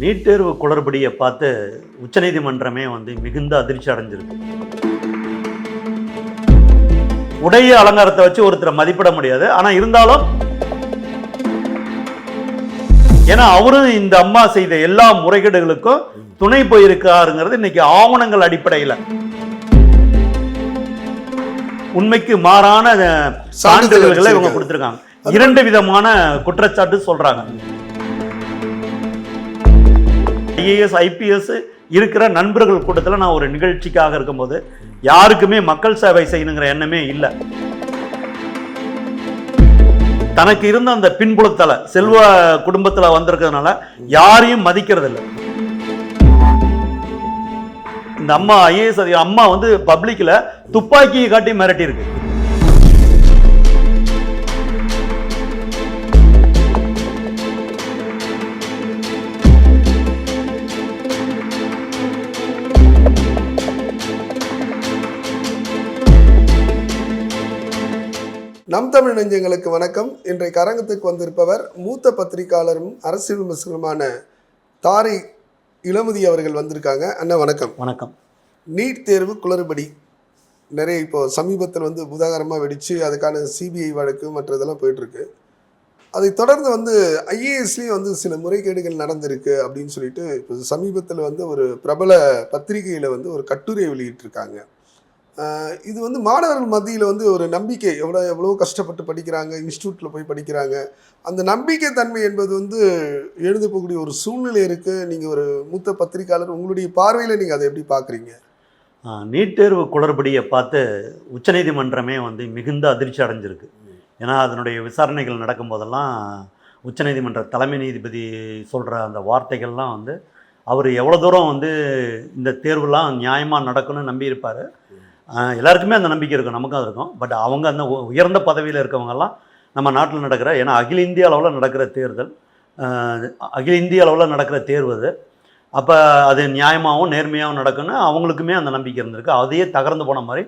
NEET தேர்வு குளறுபடியை பார்த்து உச்சநீதிமன்றமே வந்து மிகுந்த அதிர்ச்சி அடைஞ்சிருக்கு. உடைய அலங்காரத்தை வச்சு ஒருத்தரை மதிப்பிட முடியாது. ஆனா இருந்தாலும் ஏன்னா அவரும் இந்த அம்மா செய்த எல்லா முறைகேடுகளுக்கும் துணை போயிருக்காருங்கிறது இன்னைக்கு ஆவணங்கள் அடிப்படையில். உண்மைக்கு மாறான சான்றிதழ்களை இவங்க கொடுத்திருக்காங்க. இரண்டு விதமான குற்றச்சாட்டு சொல்றாங்க. ஐஏஎஸ் ஐபிஎஸ் இருக்கிற நண்பர்கள் கூட்டத்தில் நான் ஒரு நிகழ்ச்சிக்காக இருக்கும்போது யாருக்குமே மக்கள் சேவை செய்யணுங்கிற எண்ணமே இல்லை. தனக்கு இருந்த அந்த பின்புலத்தில் செல்வ குடும்பத்தில் வந்திருக்கிறதுனால யாரையும் மதிக்கிறது இல்லை இந்த அம்மா ஐஏஎஸ் அம்மா வந்து பப்ளிக்கில் துப்பாக்கியை காட்டி மிரட்டியிருக்கு. நம் தமிழ் நெஞ்சங்களுக்கு வணக்கம். இன்றைக்கு அரங்கத்துக்கு வந்திருப்பவர் மூத்த பத்திரிகையாளரும் அரசியல் விமர்சகருமான தாரை இளமுதி அவர்கள் வந்திருக்காங்க. அண்ணா வணக்கம். வணக்கம். நீட் தேர்வு குளறுபடி. நிறைய இப்போ சமீபத்தில் வந்து உதாகரமாக வெடித்து அதுக்கான சிபிஐ வழக்கு மற்ற இதெல்லாம் போயிட்டுருக்கு. அதை தொடர்ந்து வந்து ஐஏஎஸ்லேயும் வந்து சில முறைகேடுகள் நடந்திருக்கு அப்படின்னு சொல்லிட்டு இப்போ சமீபத்தில் வந்து ஒரு பிரபல பத்திரிகையில் வந்து ஒரு கட்டுரை வெளியிட்டிருக்காங்க. இது வந்து மாணவர்கள் மத்தியில் வந்து ஒரு நம்பிக்கை. எவ்வளோ எவ்வளோ கஷ்டப்பட்டு படிக்கிறாங்க இன்ஸ்டியூட்டில் போய் படிக்கிறாங்க. அந்த நம்பிக்கை தன்மை என்பது வந்து எழுந்து போகக்கூடிய ஒரு சூழ்நிலை இருக்குது நீங்கள் ஒரு மூத்த பத்திரிகையாளர் உங்களுடைய பார்வையில் நீங்கள் அதை எப்படி பார்க்குறீங்க? நீட் தேர்வு குளறுபடியை பார்த்து உச்சநீதிமன்றமே வந்து மிகுந்த அதிர்ச்சி அடைஞ்சிருக்கு. ஏன்னா அதனுடைய விசாரணைகள் நடக்கும்போதெல்லாம் உச்சநீதிமன்ற தலைமை நீதிபதி சொல்கிற அந்த வார்த்தைகள்லாம் வந்து அவர் எவ்வளோ தூரம் வந்து இந்த தேர்வுலாம் நியாயமாக நடக்கணும்னு நம்பியிருப்பார். எல்லாருக்குமே அந்த நம்பிக்கை இருக்கும் நமக்கும் இருக்கும். பட் அவங்க அந்த உயர்ந்த பதவியில் இருக்கவங்கெல்லாம் நம்ம நாட்டில் நடக்கிற ஏன்னா அகில இந்திய அளவில் நடக்கிற தேர்தல் அகில இந்திய அளவில் நடக்கிற தேர்வு அது. அப்போ அது நியாயமாகவும் நேர்மையாகவும் நடக்குன்னு அவங்களுக்குமே அந்த நம்பிக்கை இருந்திருக்கு. அதையே தகர்ந்து போன மாதிரி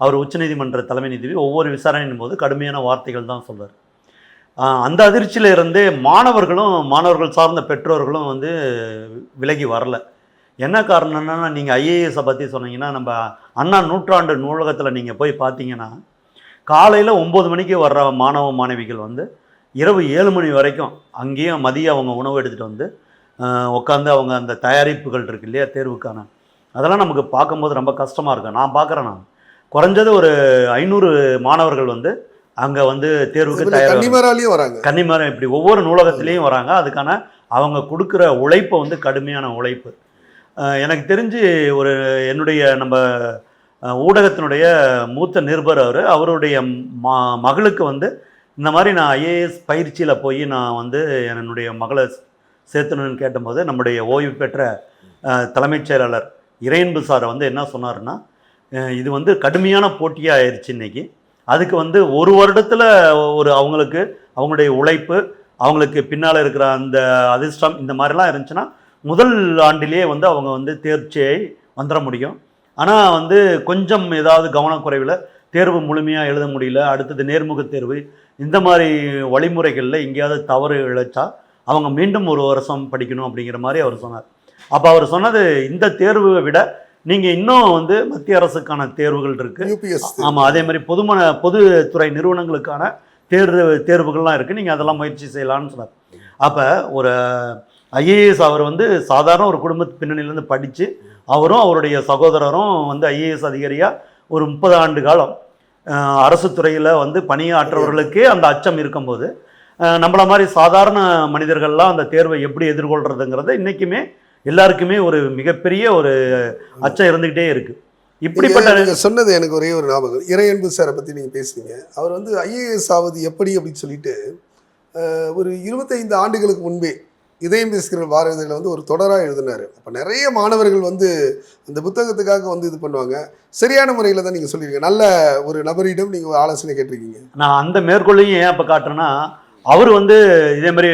அவர் உச்சநீதிமன்ற தலைமை நீதிபதி ஒவ்வொரு விசாரணையின் போது கடுமையான வார்த்தைகள் தான் சொல்வார் அந்த அதிர்ச்சியில் இருந்தே மாணவர்களும் மாணவர்கள் சார்ந்த பெற்றோர்களும் வந்து விலகி வரல. என்ன காரணம்னா நீங்கள் ஐஏஎஸை பற்றி சொன்னீங்கன்னா நம்ம அண்ணா நூற்றாண்டு நூலகத்தில் நீங்கள் போய் பார்த்தீங்கன்னா காலையில் ஒம்பது மணிக்கு வர்ற மாணவ மாணவிகள் வந்து இரவு ஏழு மணி வரைக்கும் அங்கேயும் மதியம் அவங்க உணவு எடுத்துகிட்டு வந்து உட்காந்து அவங்க அந்த தயாரிப்புகள் இருக்கு இல்லையா தேர்வுக்கான. அதெல்லாம் நமக்கு பார்க்கும்போது ரொம்ப கஷ்டமாக இருக்கும் நான் பார்க்குறேன் நான். குறைஞ்சது ஒரு ஐநூறு மாணவர்கள் வந்து அங்கே வந்து தேர்வுக்கு தயார் கன்னிமராலையும் வராங்க. கன்னிமரம் இப்படி ஒவ்வொரு நூலகத்திலையும் வராங்க. அதுக்கான அவங்க கொடுக்குற உழைப்பை வந்து கடுமையான உழைப்பு. எனக்கு தெரிஞ்சு ஒரு என்னுடைய நம்ம ஊடகத்தினுடைய மூத்த நிருபர் அவர். அவருடைய மா மகளுக்கு வந்து இந்த மாதிரி நான் ஐஏஎஸ் பயிற்சியில் போய் நான் வந்து என்னுடைய மகளை சேர்த்தணும்னு கேட்டபோது நம்முடைய ஓய்வு பெற்ற தலைமைச் செயலாளர் இறையன்பு சாரை வந்து என்ன சொன்னாருன்னா இது வந்து கடுமையான போட்டியாக ஆயிடுச்சு இன்னைக்கு. அதுக்கு வந்து ஒரு வருடத்தில் ஒரு அவங்களுக்கு அவங்களுடைய உழைப்பு அவங்களுக்கு பின்னால் இருக்கிற அந்த அதிர்ஷ்டம் இந்த மாதிரிலாம் இருந்துச்சுன்னா முதல் ஆண்டிலேயே வந்து அவங்க வந்து தேர்ச்சியை வந்துட முடியும். ஆனால் வந்து கொஞ்சம் ஏதாவது கவனக்குறைவில் தேர்வு முழுமையாக எழுத முடியல அடுத்தது நேர்முக தேர்வு இந்த மாதிரி வழிமுறைகளில் எங்கேயாவது தவறு இழைச்சா அவங்க மீண்டும் ஒரு வருஷம் படிக்கணும் அப்படிங்கிற மாதிரி அவர் சொன்னார். அப்போ அவர் சொன்னது இந்த தேர்வை விட நீங்கள் இன்னும் வந்து மத்திய அரசுக்கான தேர்வுகள் இருக்குது ஆமாம் அதே மாதிரி பொதுமன பொதுத்துறை நிறுவனங்களுக்கான தேர்வு தேர்வுகள்லாம் இருக்குது நீங்கள் அதெல்லாம் முயற்சி செய்யலாம்னு சொன்னார். அப்போ ஒரு ஐஏஎஸ் அவர் வந்து சாதாரண ஒரு குடும்ப பின்னணியிலேருந்து படித்து அவரும் அவருடைய சகோதரரும் வந்து ஐஏஎஸ் அதிகாரியாக ஒரு முப்பது ஆண்டு காலம் அரசு துறையில் வந்து பணியாற்றவர்களுக்கே அந்த அச்சம் இருக்கும்போது நம்மள மாதிரி சாதாரண மனிதர்கள்லாம் அந்த தேர்வை எப்படி எதிர்கொள்கிறதுங்கிறத இன்றைக்குமே எல்லாருக்குமே ஒரு மிகப்பெரிய ஒரு அச்சம் இருந்துக்கிட்டே இருக்குது இப்படிப்பட்ட சொன்னது எனக்கு ஒரே ஒரு ஞாபகம். இறையன்பு சாரை பற்றி நீங்கள் பேசுனீங்க. அவர் வந்து ஐஏஎஸ் ஆவது எப்படி அப்படின்னு சொல்லிட்டு ஒரு இருபத்தைந்து ஆண்டுகளுக்கு முன்பே இதயம் பேசுகிற வார இதழில் வந்து ஒரு தொடராக எழுதினார். அப்போ நிறைய மாணவர்கள் வந்து அந்த புத்தகத்துக்காக வந்து இது பண்ணுவாங்க. சரியான முறையில் தான் நீங்கள் சொல்லியிருக்கீங்க நல்ல ஒரு நபரிடம் நீங்கள் ஆலோசனை கேட்டிருக்கீங்க. நான் அந்த மேற்கொள்ளையும் ஏன் இப்போ காட்டுறேன்னா அவர் வந்து இதே மாதிரி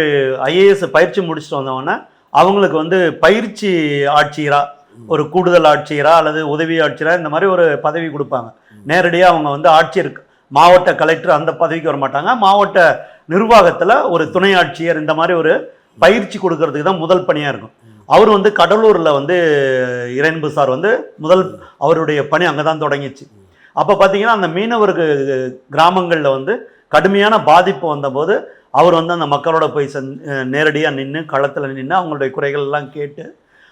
ஐஏஎஸ் பயிற்சி முடிச்சுட்டு வந்தவொடனே அவங்களுக்கு வந்து பயிற்சி ஆட்சியராக ஒரு கூடுதல் ஆட்சியராக அல்லது உதவி ஆட்சியராக இந்த மாதிரி ஒரு பதவி கொடுப்பாங்க. நேரடியாக அவங்க வந்து ஆட்சியர் மாவட்ட கலெக்டர் அந்த பதவிக்கு வர மாட்டாங்க மாவட்ட நிர்வாகத்தில் ஒரு துணை ஆட்சியர் இந்த மாதிரி ஒரு பயிற்சி கொடுக்கறதுக்கு தான் முதல் பணியாக இருக்கும். அவர் வந்து கடலூரில் வந்து இறைன்பு சார் வந்து முதல் அவருடைய பணி அங்கே தான் தொடங்கிச்சு. அப்போ பார்த்தீங்கன்னா அந்த மீனவருக்கு கிராமங்களில் வந்து கடுமையான பாதிப்பு வந்தபோது அவர் வந்து அந்த மக்களோட போய் சென் நேரடியாக நின்று களத்தில் நின்று அவங்களுடைய குறைகள் எல்லாம் கேட்டு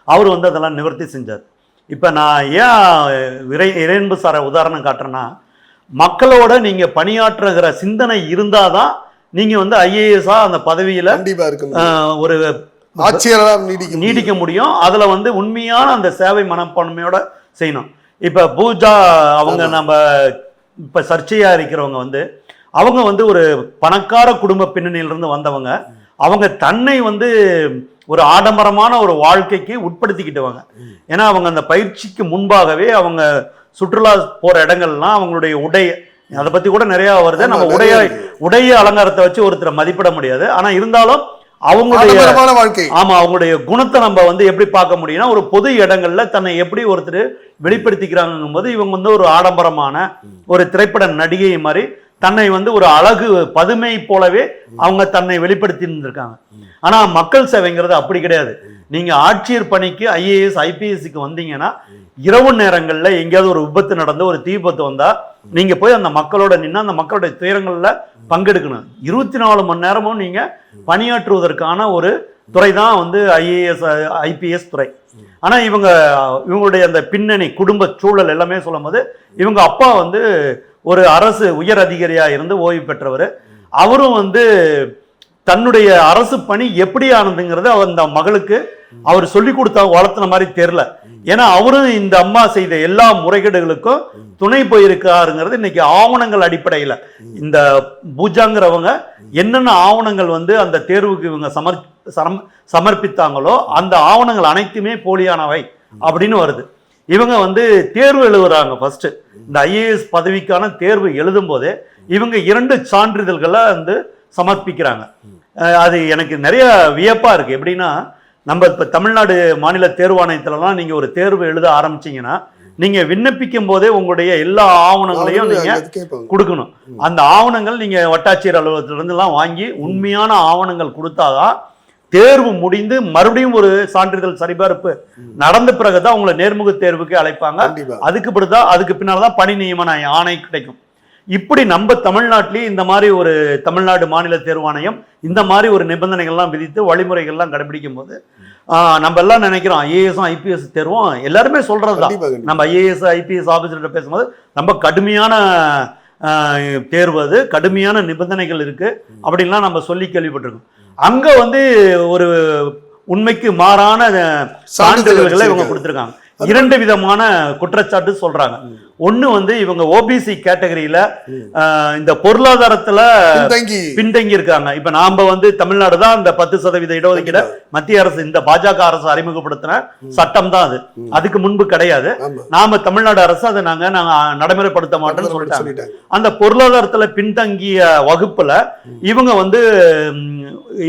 அவர் வந்து அதெல்லாம் நிவர்த்தி செஞ்சார். இப்போ நான் ஏன் இறை இறைன்பு சாரை உதாரணம் காட்டுறேன்னா மக்களோட நீங்கள் பணியாற்றுகிற சிந்தனை இருந்தால் தான் நீங்கள் வந்து ஐஏஎஸ்ஸாக அந்த பதவியில் ஒரு ஆட்சியரா நீடிக்க முடியும். நீடிக்க முடியும். அதுல வந்து உண்மையான அந்த சேவை மனப்பான்மையோட செய்யணும். இப்ப பூஜா அவங்க. நம்ம இப்ப சர்ச்சையா இருக்கிறவங்க வந்து அவங்க வந்து ஒரு பணக்கார குடும்ப பின்னணியிலிருந்து வந்தவங்க. அவங்க தன்னை வந்து ஒரு ஆடம்பரமான ஒரு வாழ்க்கைக்கு உட்படுத்திக்கிட்டவங்க. ஏன்னா அவங்க அந்த பயிற்சிக்கு முன்பாகவே அவங்க சுற்றுலா போற இடங்கள்லாம் அவங்களுடைய உடை அதை பத்தி கூட நிறைய வருது. நம்ம உடைய. உடைய அலங்காரத்தை வச்சு ஒருத்தரை மதிப்பிட முடியாது. ஆனா இருந்தாலும் அவங்களுடைய வாழ்க்கை. ஆமா அவங்களுடைய குணத்தை நம்ம வந்து எப்படி பார்க்க முடியும்னா ஒரு பொது இடங்கள்ல தன்னை எப்படி ஒருத்தர் வெளிப்படுத்திக்கிறாங்கும் போது இவங்க வந்து ஒரு ஆடம்பரமான ஒரு திரைப்பட நடிகை மாதிரி தன்னை வந்து ஒரு அழகு பதுமை போலவே அவங்க தன்னை வெளிப்படுத்தி இருந்திருக்காங்க ஆனா மக்கள் சேவைங்கிறது அப்படி கிடையாது. நீங்க ஆட்சியர் பணிக்கு ஐஏஎஸ் ஐபிஎஸ்சிக்கு வந்தீங்கன்னா இரவு நேரங்களில் எங்கேயாவது ஒரு விபத்து நடந்து ஒரு தீ விபத்து வந்தா நீங்க போய் அந்த மக்களோட நின்று அந்த மக்களுடைய துயரங்களில் பங்கெடுக்கணும். இருபத்தி நாலு மணி நேரமும் நீங்க பணியாற்றுவதற்கான ஒரு துறை தான் வந்து ஐஏஎஸ் ஐபிஎஸ் துறை. ஆனால் இவங்க இவங்களுடைய அந்த பின்னணி குடும்ப சூழல் எல்லாமே சொல்லும்போது இவங்க அப்பா வந்து ஒரு அரசு உயர் அதிகாரியாக இருந்து ஓய்வு பெற்றவர். அவரும் வந்து தன்னுடைய அரசு பணி எப்படி ஆனதுங்கிறத அவர் அந்த மகளுக்கு அவர் சொல்லி கொடுத்தா வளர்த்துன மாதிரி தெரில ஏன்னா அவரும் இந்த அம்மா செய்த எல்லா முறைகேடுகளுக்கும் துணை போயிருக்காருங்கிறது இன்னைக்கு ஆவணங்கள் அடிப்படையில். இந்த பூஜாங்கிறவங்க என்னென்ன ஆவணங்கள் வந்து அந்த தேர்வுக்கு இவங்க சமர் சரம் சமர்ப்பித்தாங்களோ அந்த ஆவணங்கள் அனைத்துமே போலியானவை அப்படின்னு வருது. இவங்க வந்து தேர்வு எழுதுறாங்க ஃபர்ஸ்ட் இந்த ஐஏஎஸ் பதவிக்கான தேர்வு எழுதும் போதே இவங்க இரண்டு சான்றிதழ்களை வந்து சமர்ப்பிக்கிறாங்க. அது எனக்கு நிறைய வியப்பாக இருக்கு. எப்படின்னா நம்ம இப்போ தமிழ்நாடு மாநில தேர்வாணையத்துலலாம் நீங்க ஒரு தேர்வு எழுத ஆரம்பிச்சீங்கன்னா நீங்க விண்ணப்பிக்கும் போதே உங்களுடைய எல்லா ஆவணங்களையும் நீங்க அது கேட்பாங்க கொடுக்கணும். அந்த ஆவணங்கள் நீங்க வட்டாட்சியர் அலுவலகத்திலிருந்து எல்லாம் வாங்கி உண்மையான ஆவணங்கள் கொடுத்தாதான் தேர்வு முடிந்து மறுபடியும் ஒரு சான்றிதழ் சரிபார்ப்பு நடந்த பிறகுதான் உங்களை நேர்முக தேர்வுக்கு அழைப்பாங்க. அதுக்கு பிறகுதான் அதுக்கு பின்னால தான் பணி நியமன ஆணை கிடைக்கும். இப்படி நம்ம தமிழ்நாட்டிலேயே இந்த மாதிரி ஒரு தமிழ்நாடு மாநில தேர்வாணையம் இந்த மாதிரி ஒரு நிபந்தனைகள்லாம் விதித்து வழிமுறைகள்லாம் கடைபிடிக்கும் போது நம்ம எல்லாம் நினைக்கிறோம் ஐஏஎஸும் ஐபிஎஸ் தேர்வும் எல்லாருமே சொல்றது தான் நம்ம ஐஏஎஸ் ஐபிஎஸ் ஆஃபீஸர்கிட்ட பேசும்போது ரொம்ப கடுமையான தேர்வு அது கடுமையான நிபந்தனைகள் இருக்கு. அப்படின்லாம் நம்ம சொல்லி கேள்விப்பட்டிருக்கோம். அங்க வந்து ஒரு உண்மைக்கு மாறான சான்றிதழ்களை இவங்க கொடுத்துருக்காங்க. இரண்டு விதமான குற்றச்சாட்டு சொல்றாங்க. ஒண்ணு வந்து இவங்க ஓபிசி கேட்டகரியில இந்த பொருளாதாரத்துல பின்தங்கி. இருக்காங்க. இப்ப நாம வந்து தமிழ்நாடு தான் இந்த பத்து சதவீத இடஒதுக்கீட மத்திய அரசு இந்த பாஜக அரசு அறிமுகப்படுத்தின சட்டம் தான் அது. அதுக்கு முன்பு கிடையாது. நாம தமிழ்நாடு அரசு அதை நாங்க நாங்க நடைமுறைப்படுத்த மாட்டோம்னு சொல்லிட்டாங்க. அந்த பொருளாதாரத்துல பின்தங்கிய வகுப்புல இவங்க வந்து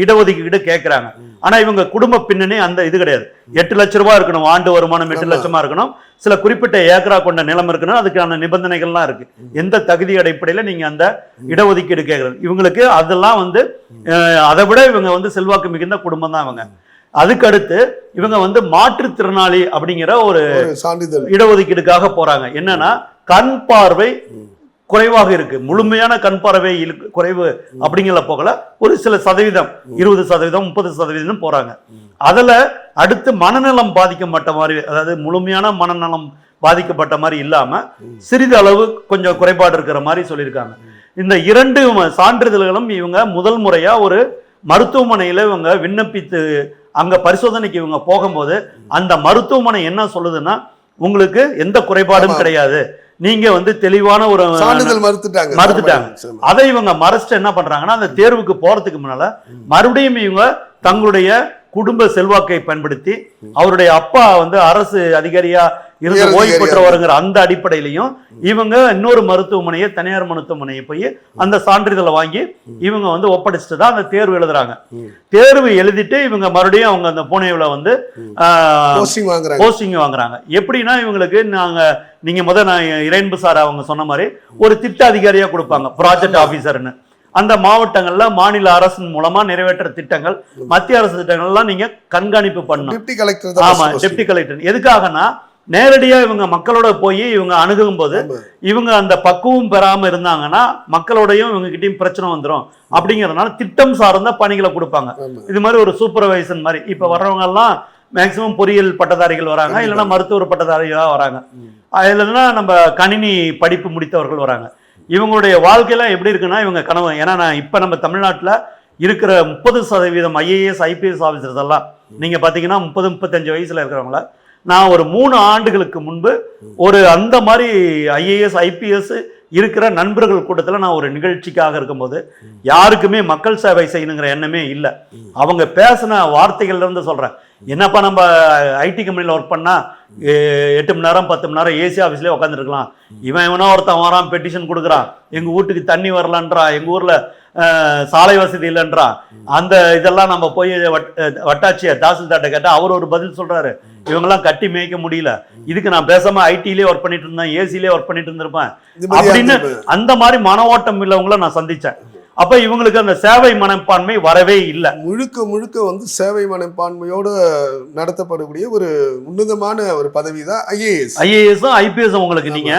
இடஒதுக்கீடு கேட்கறாங்க ஆனா இவங்க குடும்ப பின்னணி அந்த இது கிடையாது. எட்டு லட்ச ரூபாய் இருக்கணும் ஆண்டு வருமானம் எட்டு. லட்சமா இருக்கணும். சில குறிப்பிட்ட ஏக்கரா கொண்ட நிலம் இருக்கணும் அதுக்கான நிபந்தனைகள்லாம் இருக்கு. எந்த தகுதி அடிப்படையில நீங்க அந்த இடஒதுக்கீடு கேட்கறது இவங்களுக்கு அதெல்லாம் வந்து அதை விட இவங்க வந்து செல்வாக்கு மிகுந்த குடும்பம் தான் இவங்க. அதுக்கு அடுத்து இவங்க வந்து மாற்றுத்திறனாளி அப்படிங்கிற ஒரு ஒரு சான்றிதழ். இடஒதுக்கீடுக்காக போறாங்க. என்னன்னா கண் பார்வை குறைவாக இருக்கு. முழுமையான கண் பார்வை குறைவு அப்படிங்கிற போகல. ஒரு சில சதவீதம் இருபது சதவீதம் முப்பது சதவீதம் போறாங்க. அதுல அடுத்து மனநலம் பாதிக்கப்பட்ட மாதிரி அதாவது முழுமையான மனநலம் பாதிக்கப்பட்ட மாதிரி இல்லாம சிறிது அளவு கொஞ்சம் குறைபாடு இருக்கிற மாதிரி சொல்லியிருக்காங்க. இந்த இரண்டு சான்றிதழ்களும் இவங்க முதல் முறையா ஒரு மருத்துவமனையில இவங்க விண்ணப்பித்து அங்க பரிசோதனைக்கு இவங்க போகும்போது அந்த மருத்துவமனை என்ன சொல்லுதுன்னா உங்களுக்கு எந்த குறைபாடும். கிடையாது. நீங்க வந்து தெளிவான ஒரு சான்றிதழ் மறுத்துட்டாங்க. மறுத்துட்டாங்க. அதை இவங்க மறைச்சிட்டு என்ன பண்றாங்கன்னா அந்த தேர்வுக்கு போறதுக்கு முன்னால மறுபடியும் இவங்க தங்களுடைய குடும்ப செல்வாக்கை பயன்படுத்தி அவருடைய அப்பா வந்து அரசு அதிகாரியா இருந்து ஓய்வு. பெற்றவருங்கிற அந்த அடிப்படையிலையும் இவங்க இன்னொரு மருத்துவமனையை தனியார் மருத்துவமனையை போய் அந்த சான்றிதழை வாங்கி இவங்க வந்து ஒப்படைச்சிட்டு தான் அந்த தேர்வு எழுதுறாங்க. தேர்வு எழுதிட்டு இவங்க மறுபடியும் அவங்க அந்த புனேவுல வந்து போஸ்டிங் வாங்குறாங்க. எப்படின்னா இவங்களுக்கு நாங்க நீங்க முத நான் இறைன்பு சார் அவங்க சொன்ன மாதிரி ஒரு திட்ட அதிகாரியா கொடுப்பாங்க ப்ராஜெக்ட் ஆபீசர்னு அந்த மாவட்டங்கள்ல மாநில அரசின் மூலமா நிறைவேற்ற திட்டங்கள் மத்திய அரசு திட்டங்கள்லாம் நீங்க கண்காணிப்பு பண்ணணும். ஆமா டெப்டி கலெக்டர் எதுக்காகனா நேரடியா இவங்க மக்களோட போய் இவங்க அணுகும் போது. இவங்க அந்த பக்குவம் பெறாம இருந்தாங்கன்னா மக்களோடையும் இவங்க கிட்டயும் பிரச்சனை வந்துரும். அப்படிங்கறதுனால திட்டம் சார்ந்த பணிகளை கொடுப்பாங்க. இது மாதிரி ஒரு சூப்பர்வைசன் மாதிரி. இப்ப வர்றவங்க எல்லாம் மேக்சிமம் பொறியியல் பட்டதாரிகள் வராங்க. இல்லைன்னா மருத்துவர் பட்டதாரிகளா வராங்க. இல்லைன்னா நம்ம கணினி படிப்பு முடித்தவர்கள் வராங்க. இவங்களுடைய வாழ்க்கையெல்லாம் எப்படி இருக்குன்னா இவங்க கனவு. ஏன்னா நான் இப்ப நம்ம தமிழ்நாட்டுல இருக்கிற முப்பது சதவீதம் ஐஏஎஸ் ஐபிஎஸ் ஆஃபீஸர்ஸ் எல்லாம் நீங்க பாத்தீங்கன்னா முப்பது முப்பத்தஞ்சு வயசுல இருக்கிறவங்கள நான் ஒரு மூணு ஆண்டுகளுக்கு முன்பு ஒரு அந்த மாதிரி ஐஏஎஸ் ஐபிஎஸ் இருக்கிற நண்பர்கள் கூட்டத்தில் நான் ஒரு நிகழ்ச்சிக்காக இருக்கும்போது யாருக்குமே மக்கள் சேவை செய்யணுங்கிற எண்ணமே இல்லை. அவங்க பேசின வார்த்தைகள்ல இருந்து சொல்றேன். என்னப்பா நம்ம ஐடி கம்பெனியில் ஒர்க் பண்ணா எட்டு மணி நேரம் பத்து மணி நேரம் ஏசி ஆஃபீஸ்லேயே உட்காந்துருக்கலாம் இவன் இவனா ஒருத்தன் வரான் பெட்டிஷன் கொடுக்குறான். எங்க வீட்டுக்கு தண்ணி வரலன்றா எங்க ஊர்ல சாலை வசதி இல்லைன்றா. அந்த இதெல்லாம் நம்ம போய் வட்- வட்டாட்சியர் தாசில்தார்ட்ட கேட்டா அவர் ஒரு பதில் சொல்றாரு. இவங்கெல்லாம் கட்டி மேய்க்க முடியல. இதுக்கு நான் பேசாம ஐடிலே ஒர்க் பண்ணிட்டு இருந்தேன் ஏசிலே ஒர்க் பண்ணிட்டு இருந்திருப்பேன். அப்படின்னு அந்த மாதிரி மன ஓட்டம் உள்ளவங்கள நான் சந்திச்சேன். அப்ப இவங்களுக்கு அந்த சேவை மனப்பான்மை வரவே இல்லை. முழுக்க முழுக்க வந்து சேவை மனப்பான்மையோட நடத்தப்படக்கூடிய ஒரு உன்னதமான ஒரு பதவி தான் ஐஏஎஸ் ஐஏஎஸும் ஐபிஎஸும் உங்களுக்கு நீங்க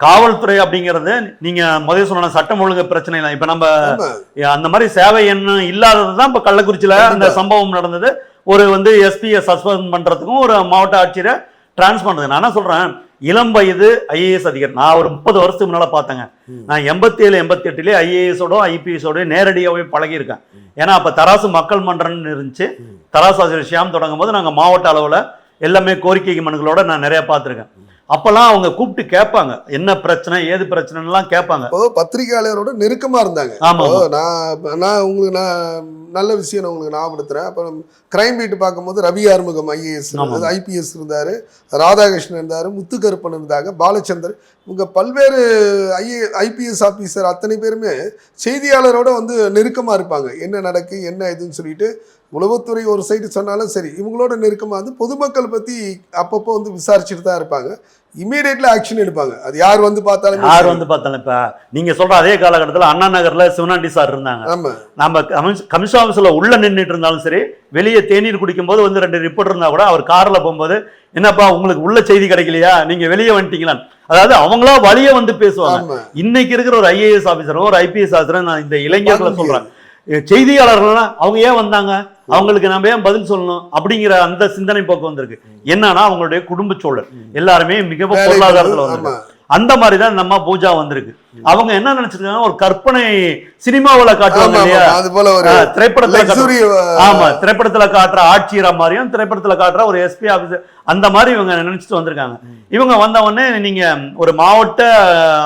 காவல்துறை அப்படிங்கறது நீங்க முதல்ல சொன்ன சட்டம் ஒழுங்கு பிரச்சனை இல்லை இப்ப நம்ம அந்த மாதிரி சேவை எண்ணம் இல்லாதது தான் இப்ப கள்ளக்குறிச்சியில அந்த. சம்பவம் நடந்தது. ஒரு வந்து எஸ்பியை சஸ்பெண்ட் பண்றதுக்கும் ஒரு மாவட்ட ஆட்சியரை டிரான்ஸ்ஃபர் பண்ணுது. நான் என்ன சொல்றேன்? இளம் வயது ஐஏஎஸ் அதிகாரி. நான் ஒரு முப்பது வருஷத்துக்கு முன்னால பார்த்தேங்க. நான் எண்பத்தி ஏழு எண்பத்தி எட்டுலேயே ஐஏஎஸோட ஐபிஎஸோட நேரடியாகவே பழகியிருக்கேன். ஏன்னா அப்ப தராசு மக்கள் மன்றம்னு இருந்துச்சு. தராசு ஆசிரியர் ஷியாம் தொடங்கும் போது நாங்க மாவட்ட அளவுல எல்லாமே கோரிக்கை மனுக்களோட நான் நிறைய பார்த்திருக்கேன். அப்பெல்லாம் அவங்க கூப்பிட்டு கேட்பாங்க. என்ன பிரச்சனை ஏது பிரச்சனைலாம் கேட்பாங்க. பத்திரிகையாளரோட நெருக்கமா இருந்தாங்க. ஆமா நான் நான் உங்களுக்கு நான் நல்ல விஷயம் நான் உங்களுக்கு ஞாபகப்படுத்துறேன். அப்போ கிரைம் பீட் பார்க்கும்போது ரவி ஆறுமுகம் ஐஏஎஸ் ஆமா. ஐபிஎஸ் இருந்தாரு ராதாகிருஷ்ணன் இருந்தாரு முத்துக்கருப்பன் இருந்தாங்க பாலச்சந்தர். இவங்க பல்வேறு ஐஏ ஐபிஎஸ் ஆஃபீஸர் அத்தனை பேருமே செய்தியாளரோட வந்து நெருக்கமா இருப்பாங்க. என்ன நடக்கு என்ன இதுன்னு சொல்லிட்டு உளவுத்துறை ஒரு சைடு சொன்னாலும் சரி இவங்களோட நெருக்கமா வந்து பொதுமக்கள் பத்தி அப்பப்போ வந்து விசாரிச்சுட்டு தான் இருப்பாங்க. இமீடியட்ல ஆக்ஷன் எடுப்பாங்க. அது யார் வந்து பார்த்தாலும் யார் வந்து பார்த்தாலும் இப்ப நீங்க சொல்ற அதே காலகட்டத்தில் அண்ணா நகர்ல சிவனாண்டி சார் இருந்தாங்க. ஆமா. நம்ம கமிஷன் ஆஃபீஸில் உள்ள நின்றுட்டு இருந்தாலும் சரி வெளியே தேநீர் குடிக்கும்போது வந்து ரெண்டு ரிப்போர்ட் இருந்தா கூட அவர் கார்ல போகும்போது என்னப்பா உங்களுக்கு உள்ள செய்தி கிடைக்கலையா? நீங்க வெளியே வந்துட்டீங்களான்னு அதாவது அவங்களா வழியே வந்து பேசுவாங்க. இன்னைக்கு இருக்கிற ஒரு ஐஏஎஸ் ஆஃபீஸரும் ஒரு ஐபிஎஸ் ஆஃபீஸரும் நான் இந்த இளைஞர்களை சொல்றேன். செய்தியாளர்கள்லாம் அவங்க ஏன் வந்தாங்க? அவங்களுக்கு நம்ம ஏன் பதில் சொல்லணும்? அப்படிங்கிற அந்த சிந்தனை போக்கு வந்திருக்கு. என்னன்னா அவங்களுடைய குடும்ப சூழல். எல்லாருமே மிகவும் பொருளாதாரத்துல வந்திருக்கு. அந்த மாதிரி தான் நம்ம பூஜா வந்திருக்கு. அவங்க என்ன நினைச்சிருக்காங்க ஒரு கற்பனை சினிமாவுல காட்டுவாங்க இல்லையா? அது போல ஒரு திரைப்படத்துல ஆமா திரைப்படத்துல காட்டுற ஆட்சியரா மாதிரியும் திரைப்படத்துல காட்டுற ஒரு எஸ்பி ஆபீசர் அந்த மாதிரி இவங்க நினைச்சிட்டு வந்திருக்காங்க. இவங்க வந்த உடனே நீங்க ஒரு மாவட்ட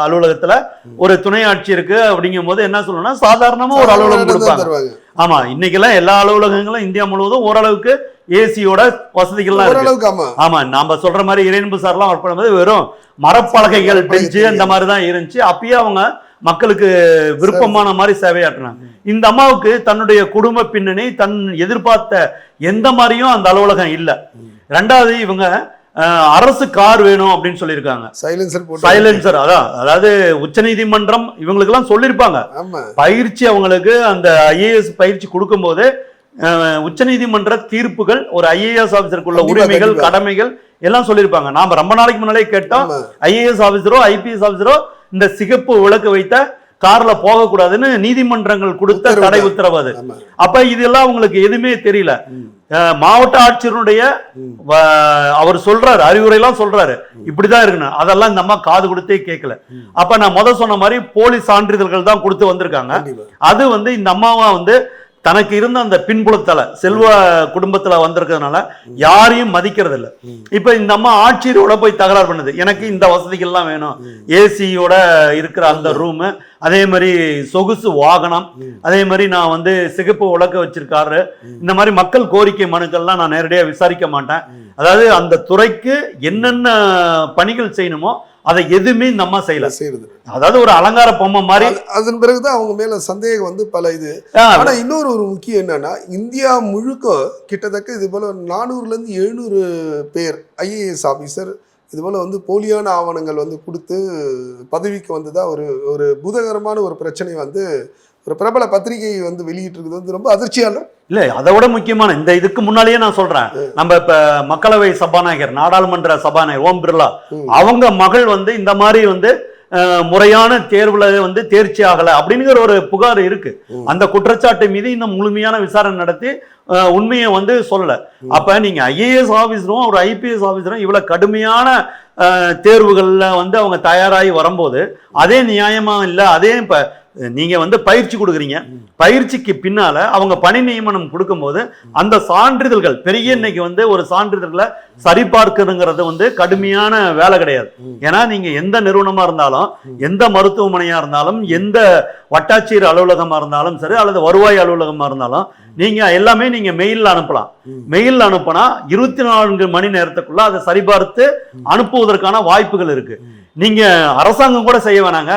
அலுவலகத்துல ஒரு துணை ஆட்சியருக்கு அப்படிங்கும் போது என்ன சொல்லணும்னா சாதாரணமா ஒரு அலுவலகம் கொடுப்பாங்க. ஆமா இன்னைக்கெல்லாம் எல்லா அலுவலகங்களும் இந்தியா முழுவதும் ஓரளவுக்கு ஏசியோட வசதிகள்லாம் இருக்கு. ஆமா. நாம சொல்ற மாதிரி இறையன்பு சார்லாம் ஒர்க் பண்ணும்போது வெறும் மரப்பலகைகள் பெஞ்சு அந்த மாதிரி தான் இருந்துச்சு. அப்பயே அவங்க மக்களுக்கு விருப்பமான மாதிரி சேவையாற்றினாங்க. இந்த அம்மாவுக்கு தன்னுடைய குடும்ப பின்னணி தன் எதிர்பார்த்த எந்த மாதிரியும் அந்த அலுவலகம் இல்ல. ரெண்டாவது இவங்க அரசு கார் வேணும் அப்படின்னு சொல்லியிருக்காங்க. சைலன்சர் சைலன்சர் அதான். அதாவது உச்சநீதிமன்றம் இவங்களுக்கு எல்லாம் சொல்லியிருப்பாங்க பயிற்சி அவங்களுக்கு அந்த ஐஏஎஸ் பயிற்சி கொடுக்கும்போது உச்சநீதிமன்ற தீர்ப்புகள் ஒரு ஐஏஎஸ் ஆபீசருக்குள்ள உரிமைகள். கடமைகள் எல்லாம் சொல்லியிருப்பாங்க. நாம ரொம்ப நாளைக்கு முன்னாலே கேட்டோம் ஐஏஎஸ் ஆபீசரோ ஐபிஎஸ் ஆபீசரோ இந்த சிகப்பு விளக்கு வைத்த கார்ல போகக்கூடாதுன்னு நீதிமன்றங்கள் கொடுத்த தடை. உத்தரவு அது. அப்ப இதெல்லாம் உங்களுக்கு எதுவுமே தெரியல. மாவட்ட ஆட்சியருடைய அவர் சொல்றாரு அறிவுரைலாம் சொல்றாரு. இப்படிதான் இருக்கணும். அதெல்லாம் இந்த அம்மா காது கொடுத்தே கேட்கல. அப்ப நான் முத சொன்ன மாதிரி போலி சான்றிதழ்கள் தான் கொடுத்து வந்திருக்காங்க. அது வந்து இந்த அம்மாவா வந்து தனக்கு இருந்த அந்த பின்புலத்தால செல்வ குடும்பத்துல வந்திருக்கிறதுனால யாரையும் மதிக்கிறது இல்லை இப்ப இந்த அம்மா ஆட்சியரோட போய் தகராறு பண்ணுது. எனக்கு இந்த வசதிகள்லாம் வேணும். ஏசியோட இருக்கிற அந்த ரூமு அதே மாதிரி சொகுசு வாகனம் அதே மாதிரி நான் வந்து சிகப்பு உலக்க வச்சிருக்காரு இந்த மாதிரி மக்கள் கோரிக்கை மனுக்கள்லாம் நான் நேரடியாக விசாரிக்க மாட்டேன். அதாவது அந்த துறைக்கு என்னென்ன பணிகள் செய்யணுமோ அதை எதுவுமே இந்த அம்மா செய்யல செய்யறது. அதாவது ஒரு அலங்கார பொம்மை மாதிரி அது- அதன் பிறகுதான் அவங்க மேல சந்தேகம் வந்து பல இது. ஆனா இன்னொரு ஒரு முக்கியம் என்னன்னா இந்தியா முழுக்க கிட்டத்தட்ட இது போல நானூறுல இருந்து எழுநூறு பேர் ஐஏஎஸ் ஆபீசர் இது போல வந்து போலியான ஆவணங்கள் வந்து கொடுத்து பதவிக்கு வந்ததா ஒரு ஒரு பூதகரமான ஒரு பிரச்சனை வந்து ஒரு பிரபல பத்திரிகை வந்து வெளியிட்டிருக்கிறது வந்து ரொம்ப அதிர்ச்சியான இல்ல அதை விட முக்கியமான இந்த இதுக்கு முன்னாலேயே நான் சொல்றேன். நம்ம இப்ப மக்களவை சபாநாயகர் நாடாளுமன்ற சபாநாயகர் ஓம் பிர்லா. அவங்க மகள் வந்து இந்த மாதிரி வந்து முறையான தேர்வுல வந்து தேர்ச்சி ஆகல அப்படிங்கிற ஒரு புகார் இருக்கு. அந்த குற்றச்சாட்டு மீது இன்னும் முழுமையான விசாரணை நடத்தி உண்மையை வந்து சொல்லல. அப்ப நீங்க ஐஏஎஸ் ஆபீசரும் ஒரு ஐபிஎஸ் ஆபீசரும் இவ்வளவு கடுமையான தேர்வுகள்ல வந்து அவங்க தயாராகி வரும்போது அதே நியாயமா இல்ல அதே இப்ப நீங்க வந்து பயிற்சி கொடுக்குறீங்க. பயிற்சிக்கு பின்னால அவங்க பணி நியமனம் கொடுக்கும்போது அந்த சான்றிதழ்கள் பெரிய இன்னைக்கு வந்து ஒரு சான்றிதழ்களை சரிபார்க்கணுங்கிறது வந்து கடுமையான வேலை கிடையாது. ஏன்னா நீங்க எந்த நிறுவனமா இருந்தாலும் எந்த மருத்துவமனையா இருந்தாலும் எந்த வட்டாட்சியர் அலுவலகமா இருந்தாலும் சரி அல்லது வருவாய் அலுவலகமா இருந்தாலும் நீங்க எல்லாமே நீங்க மெயில்ல அனுப்பலாம். மெயில் அனுப்பினா இருபத்தி நான்கு மணி நேரத்துக்குள்ள அதை சரிபார்த்து அனுப்புவதற்கான வாய்ப்புகள் இருக்கு. நீங்க அரசாங்கம் கூட செய்ய வேணாங்க.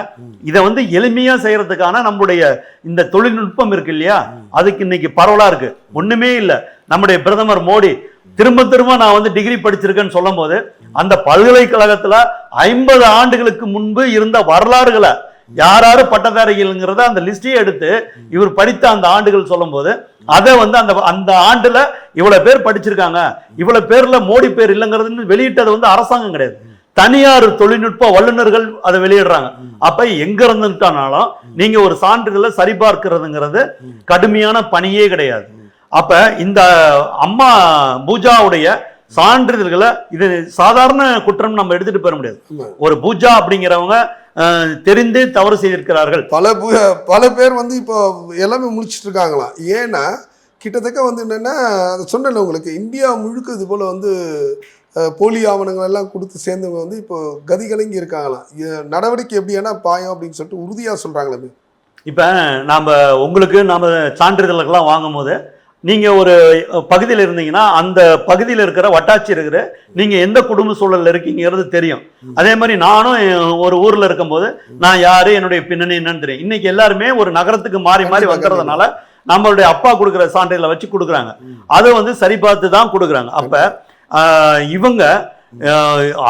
இதை வந்து எளிமையா செய்யறதுக்கான நம்முடைய இந்த தொழில்நுட்பம் இருக்கு இல்லையா? அதுக்கு இன்னைக்கு பரவலா இருக்கு. ஒண்ணுமே இல்ல. நம்முடைய பிரதமர் மோடி திரும்ப திரும்ப நான் வந்து டிகிரி படிச்சிருக்கேன்னு சொல்லும் போது அந்த பல்கலைக்கழகத்துல ஐம்பது ஆண்டுகளுக்கு முன்பு இருந்த வரலாறுகளை யார் யாரு பட்டதாரிகள்ங்கிறத அந்த லிஸ்டையே எடுத்து இவர் படித்த அந்த ஆண்டுகள் சொல்லும்போது அதை வந்து அந்த அந்த ஆண்டுல இவ்வளவு பேர் படிச்சிருக்காங்க. இவ்வளவு பேர்ல மோடி பேர் இல்லைங்கிறதுன்னு வெளியிட்டது வந்து அரசாங்கம் கிடையாது. தனியார் தொழில்நுட்ப வல்லுநர்கள் அதை வெளியிடுறாங்க. அப்ப எங்க இருந்துட்டானாலும் நீங்க ஒரு சான்றிதழை சரிபார்க்கிறதுங்கிறது கடுமையான பணியே கிடையாது. அப்ப இந்த அம்மா பூஜாவுடைய சான்றிதழ்களை இது சாதாரண குற்றம் நம்ம எடுத்துட்டு போயிட முடியாது. ஒரு பூஜா அப்படிங்கிறவங்க தெரிந்து தவறு செய்திருக்கிறார்கள். பல பல பேர் வந்து இப்போ எல்லாமே முழிச்சிட்டு இருக்காங்களாம். ஏன்னா கிட்டத்தட்ட வந்து என்னென்னா அதை சொன்னேன்ல உங்களுக்கு இந்தியா முழுக்க இது போல் வந்து போலி ஆவணங்கள் எல்லாம் கொடுத்து சேர்ந்தவங்க வந்து இப்போ கதி கலங்கி இருக்காங்களாம் நடவடிக்கை எப்படியானா பாயம் அப்படின்னு சொல்லிட்டு உறுதியாக சொல்கிறாங்களே இப்ப நாம உங்களுக்கு நாம சான்றிதழ்கள்லாம் வாங்கும் போது நீங்க ஒரு பகுதியில் இருந்தீங்கன்னா அந்த பகுதியில் இருக்கிற வட்டாட்சி இருக்கிற நீங்க எந்த குடும்ப சூழல்ல இருக்கீங்கிறது தெரியும். அதே மாதிரி நானும் ஒரு ஊர்ல இருக்கும்போது நான் யாரு என்னுடைய பின்னணி என்னன்னு தெரியும். இன்னைக்கு எல்லாருமே ஒரு நகரத்துக்கு மாறி மாறி வந்துறதுனால நம்மளுடைய அப்பா கொடுக்குற சான்றிதழை வச்சு கொடுக்குறாங்க. அதை வந்து சரி பார்த்து தான் கொடுக்குறாங்க. அப்ப இவங்க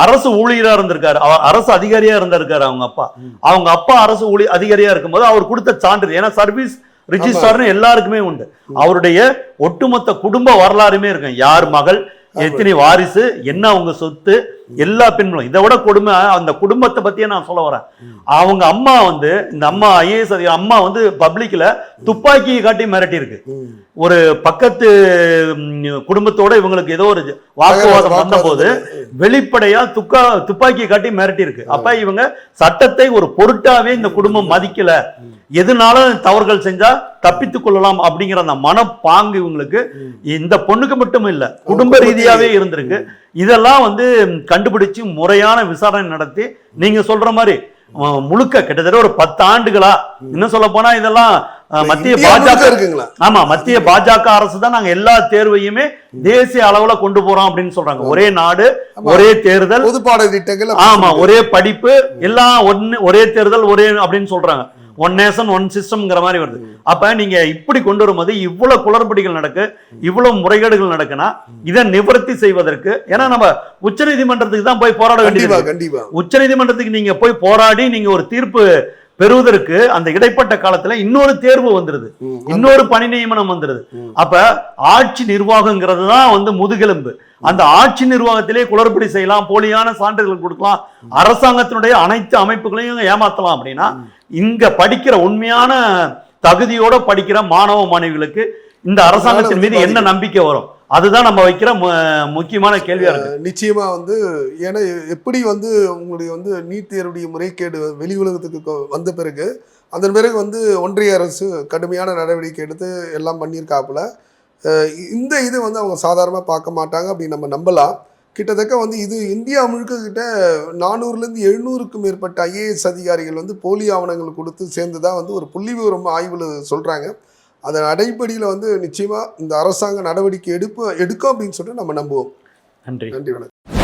அரசு ஊழியரா இருந்திருக்காரு. அரசு அதிகாரியா இருந்திருக்காரு அவங்க அப்பா. அவங்க அப்பா அரசு ஊழி அதிகாரியா இருக்கும்போது அவர் கொடுத்த சான்றிதழ். ஏன்னா சர்வீஸ் ரிஜிஸ்டர்னு எல்லாருக்குமே உண்டு. அவருடைய ஒட்டுமொத்த குடும்ப வரலாறுமே இருக்கும். யார் மகள் எத்தனை வாரிசு என்ன அவங்க சொத்து எல்லா பெண்களும் இதை விட கொடுமை அந்த குடும்பத்தை பத்தியே நான் சொல்ல வரேன். அவங்க அம்மா வந்து இந்த அம்மா ஐஏஎஸ் அம்மா வந்து பப்ளிக்ல துப்பாக்கியை காட்டி மிரட்டி இருக்கு ஒரு பக்கத்து குடும்பத்தோட இவங்களுக்கு ஏதோ ஒரு வாக்குவாதம் வந்தபோது வெளிப்படையா துக்கா துப்பாக்கியை காட்டி மிரட்டி இருக்கு அப்ப இவங்க சட்டத்தை ஒரு பொருட்டாவே இந்த குடும்பம் மதிக்கல. எதுனாலும் தவறுகள் செஞ்சா தப்பித்துக் கொள்ளலாம் அப்படிங்கிற அந்த மனப்பாங்கு இவங்களுக்கு இந்த பொண்ணுக்கு மட்டும் இல்ல குடும்ப ரீதியாவே இருந்திருக்கு. இதெல்லாம் வந்து கண்டுபிடிச்சு முறையான விசாரணை நடத்தி நீங்க சொல்ற மாதிரி முழுக்க கிட்டத்தட்ட ஒரு பத்து ஆண்டுகளா இன்னும் சொல்ல போனா இதெல்லாம் மத்திய பாஜக இருக்குங்களா? ஆமா மத்திய பாஜக அரசு தான் நாங்க எல்லா தேர்வையுமே தேசிய அளவுல கொண்டு போறோம் அப்படின்னு சொல்றாங்க. ஒரே நாடு. ஒரே தேர்தல். பொது பாட திட்டங்கள் ஆமா ஒரே படிப்பு எல்லாம் ஒன்னு ஒரே தேர்தல் ஒரே அப்படின்னு சொல்றாங்க. ஒன் நேஷன் ஒன் சிஸ்டம்ங்கிற மாதிரி வருது. அப்ப நீங்க இப்படி கொண்டு வரும்போது இவ்வளவு குளறுபடிகள் நடக்கு இவ்வளவு முறைகேடுகள் நடக்குன்னா இதை நிவர்த்தி செய்வதற்கு ஏன்னா நம்ம உச்சநீதிமன்றத்துக்கு தான் போய் போராட வேண்டியது உச்சநீதிமன்றத்துக்கு நீங்க போய் போராடி நீங்க ஒரு தீர்ப்பு பெறுவதற்கு அந்த இடைப்பட்ட காலத்துல இன்னொரு தேர்வு வந்துருது. இன்னொரு பணி நியமனம் வந்துருது. அப்ப ஆட்சி நிர்வாகங்கிறது தான் வந்து முதுகெலும்பு. அந்த ஆட்சி நிர்வாகத்திலே குளறுபடி செய்யலாம் போலியான சான்றிதழ் கொடுக்கலாம் அரசாங்கத்தினுடைய அனைத்து அமைப்புகளையும் ஏமாத்தலாம் அப்படின்னா இங்க படிக்கிற உண்மையான தகுதியோட படிக்கிற மாணவ மாணவிகளுக்கு இந்த அரசாங்கத்தின் மீது என்ன நம்பிக்கை வரும்? அதுதான் நம்ம வைக்கிற மு- முக்கியமான கேள்வியா இருக்கு. நிச்சயமா வந்து ஏன்னா எப்படி வந்து உங்களுடைய வந்து நீட் தேர்வுடைய முறைகேடு வெளி உலகத்துக்கு வந்த பிறகு அதன் பிறகு வந்து ஒன்றிய அரசு கடுமையான நடவடிக்கை எடுத்து எல்லாம் பண்ணியிருக்காப்புல. இந்த இது வந்து அவங்க சாதாரணமாக பார்க்க மாட்டாங்க அப்படின்னு நம்ம நம்பலாம். கிட்டத்தட்ட வந்து இது இந்தியா முழுக்க கிட்ட நானூறுலேருந்து எழுநூறுக்கும் மேற்பட்ட ஐஏஎஸ் அதிகாரிகள் வந்து போலி ஆவணங்கள் கொடுத்து சேர்ந்து தான் வந்து ஒரு புள்ளி விவரம் ஆய்வில் சொல்கிறாங்க அதன் அடிப்படையில் வந்து நிச்சயமாக இந்த அரசாங்க நடவடிக்கை எடுப்பு எடுக்கும் அப்படின்னு சொல்லிட்டு நம்ம நம்புவோம். நன்றி. நன்றி வணக்கம்.